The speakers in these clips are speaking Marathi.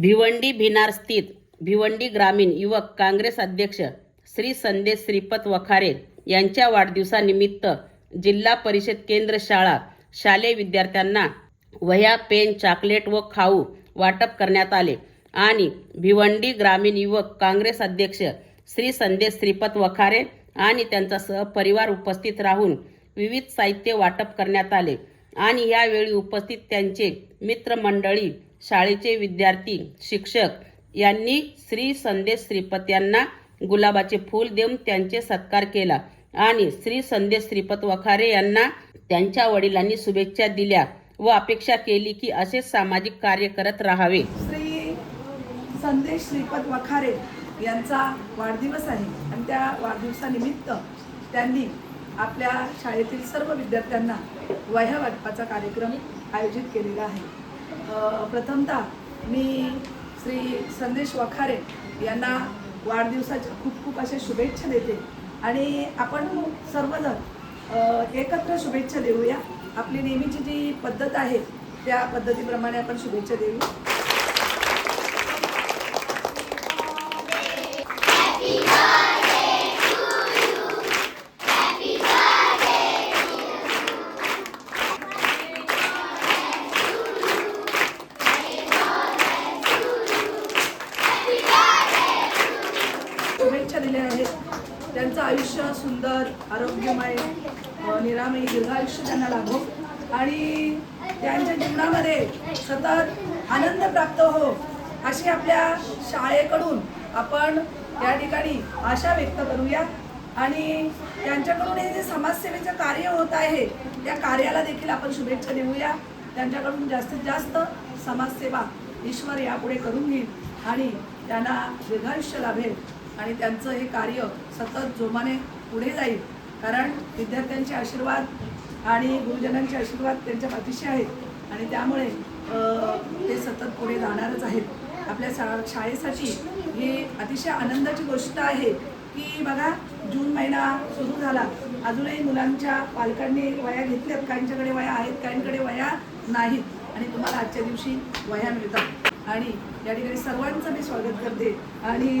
भिवंडी भिनार स्थित भिवंडी ग्रामीण युवक काँग्रेस अध्यक्ष श्री संदेश श्रीपत वखारे यांच्या वाढदिवसानिमित्त जिल्हा परिषद केंद्र शाळा शालेय विद्यार्थ्यांना वह्या पेन चॉकलेट व खाऊ वाटप करण्यात आले आणि भिवंडी ग्रामीण युवक काँग्रेस अध्यक्ष श्री संदेश श्रीपत वखारे आणि त्यांचा सहपरिवार उपस्थित राहून विविध साहित्य वाटप करण्यात आले आणि यावेळी उपस्थित त्यांचे मित्रमंडळी शाळेचे विद्यार्थी शिक्षक यांनी श्री संदेश श्रीपत यांना गुलाबाचे फूल देऊन त्यांचे सत्कार केला आणि श्री संदेश श्रीपत वखारे यांना त्यांच्या वडिलांनी शुभेच्छा दिल्या व अपेक्षा केली की असे सामाजिक कार्य करत राहावे. श्री संदेश श्रीपद वखारे यांचा वाढदिवस आहे आणि त्या वाढदिवसानिमित्त त्यांनी आपल्या शाळेतील सर्व विद्यार्थ्यांना वह्या वाटपाचा कार्यक्रम आयोजित केलेला आहे. प्रथमतः मी श्री संदेश वखारे यांना वाढदिवसाच्या खूप खूप अशा शुभेच्छा देते. आणि आपण सर्वजण एकत्र शुभेच्छा देऊया. आपली नेहमीची जी पद्धत आहे त्या पद्धतीप्रमाणे आपण शुभेच्छा देऊ सुंदर आरोग्यमय निरामय दीर्घायुष्य त्यांना लाभो आणि त्यांच्या जीवनामध्ये सतत आनंद प्राप्त हो अशी आपल्या शाळेकडून आपण या ठिकाणी आशा व्यक्त करूया. आणि त्यांच्याकडून हे जे समाजसेवेचं कार्य होत आहे त्या कार्याला देखील आपण शुभेच्छा देऊया. त्यांच्याकडून जास्तीत जास्त समाजसेवा ईश्वर यापुढे करून घेईल आणि त्यांना दीर्घायुष्य लाभेल. आणि त्यांचं हे कार्य सतत जोमाने पुढे जाईल. कारण विद्यार्थ्यांचे आशीर्वाद आणि गुरुजनांचे आशीर्वाद त्यांच्या पाठीशी आहेत. आणि त्यामुळे ते सतत पुढे जाणारच आहेत. आपल्या शा शाळेसाठी ही अतिशय आनंदाची गोष्ट आहे की बघा जून महिना सुरू झाला. अजूनही मुलांच्या पालकांनी वया घेतल्यात. काहींच्याकडे वया आहेत काहींकडे वया नाहीत. आणि तुम्हाला आजच्या दिवशी वया मिळतात. आणि या ठिकाणी सर्वांचं मी स्वागत करते. आणि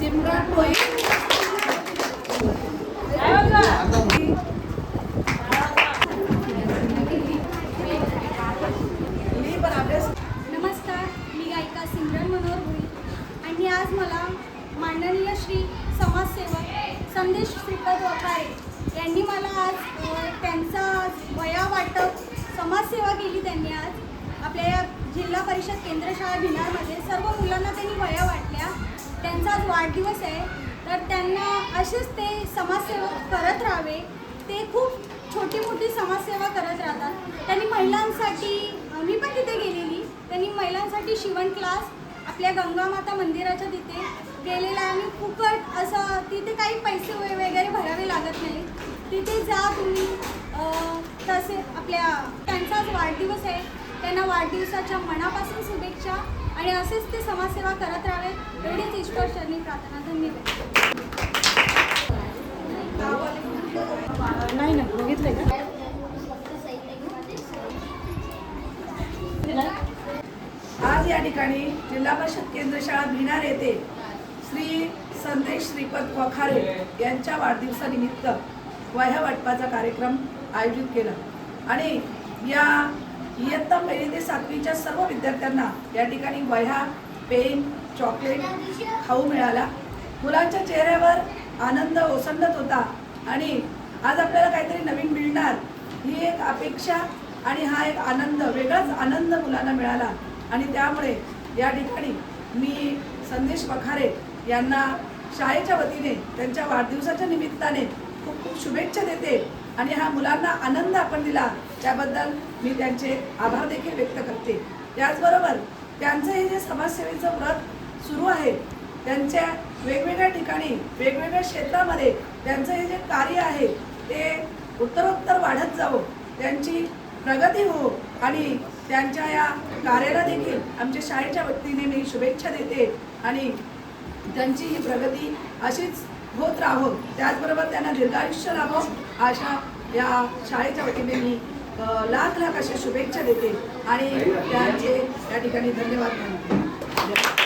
भुई आणि आज मला माननीय श्री समाजसेवक संदेश श्रीपद वखारे यांनी मला आज त्यांचा आज वया वाटप समाजसेवा केली त्यांनी आज. आपल्या जिल्हा परिषद केंद्रशाळा भिनारमध्ये सर्व मुलांना त्यांनी वया वाटल्या. त्यांचा आज वाढदिवस आहे. तर त्यांना असेच ते समाजसेवा करत राहावे. ते खूप छोटी मोठी समाजसेवा करत राहतात. त्यांनी महिलांसाठी मी पण तिथे गेलेली. त्यांनी महिलांसाठी शिवण क्लास आपल्या गंगामाता मंदिराच्या तिथे गेलेला आहे. आणि फुकट असं तिथे काही पैसे वगैरे भरावे लागत नाही. तिथे जा तुम्ही. तसे आपल्या त्यांचा आज वाढदिवस आहे. त्यांना वाढदिवसाच्या मनापासून शुभेच्छा आणि असेच ते समाजसेवा करत राहावे एवढीच ईश्वर प्रार्थना. धन्यवाद. नाही ना बघितलंय का? आज या ठिकाणी जिल्हा परिषद केंद्रशाळा भिनार येथे श्री संदेश श्रीपद वखारे यांच्या वाढदिवसानिमित्त वह्या वाटपाचा कार्यक्रम आयोजित केला. आणि या इयत्ता पहिली ते सातवीच्या सर्व विद्यार्थ्यांना या ठिकाणी वह्या पेन चॉकलेट खाऊ मिळाला. मुलांच्या चेहऱ्यावर आनंद ओसंडत होता आणि आज आपल्याला काहीतरी नवीन मिळणार ही एक अपेक्षा आणि हा एक आनंद वेगळाच आनंद मुलांना मिळाला. आणि त्यामुळे या ठिकाणी मी संदेश पखारे यांना शाळेच्या वतीने त्यांच्या वाढदिवसाच्या निमित्ताने खूप खूप शुभेच्छा देते. आणि हा मुलांना आनंद आपण दिला त्याबद्दल मी त्यांचे आभार देखील व्यक्त करते. त्याचबरोबर त्यांचं हे जे समाजसेवेचं व्रत सुरू आहे त्यांच्या वेगवेगळ्या ठिकाणी वेगवेगळ्या क्षेत्रामध्ये त्यांचं हे जे कार्य आहे ते उत्तरोत्तर वाढत जावं त्यांची प्रगती हो आणि त्यांच्या या कार्याला देखील आमच्या शाळेच्या वतीने मी शुभेच्छा देते. आणि त्यांची ही प्रगती अशीच होत राहो त्याचबरोबर त्यांना दीर्घायुष्य लाभो. अशा या शाळेच्या वतीने मी लाख लाख अशा शुभेच्छा देते आणि त्यांचे या ठिकाणी धन्यवाद मानते.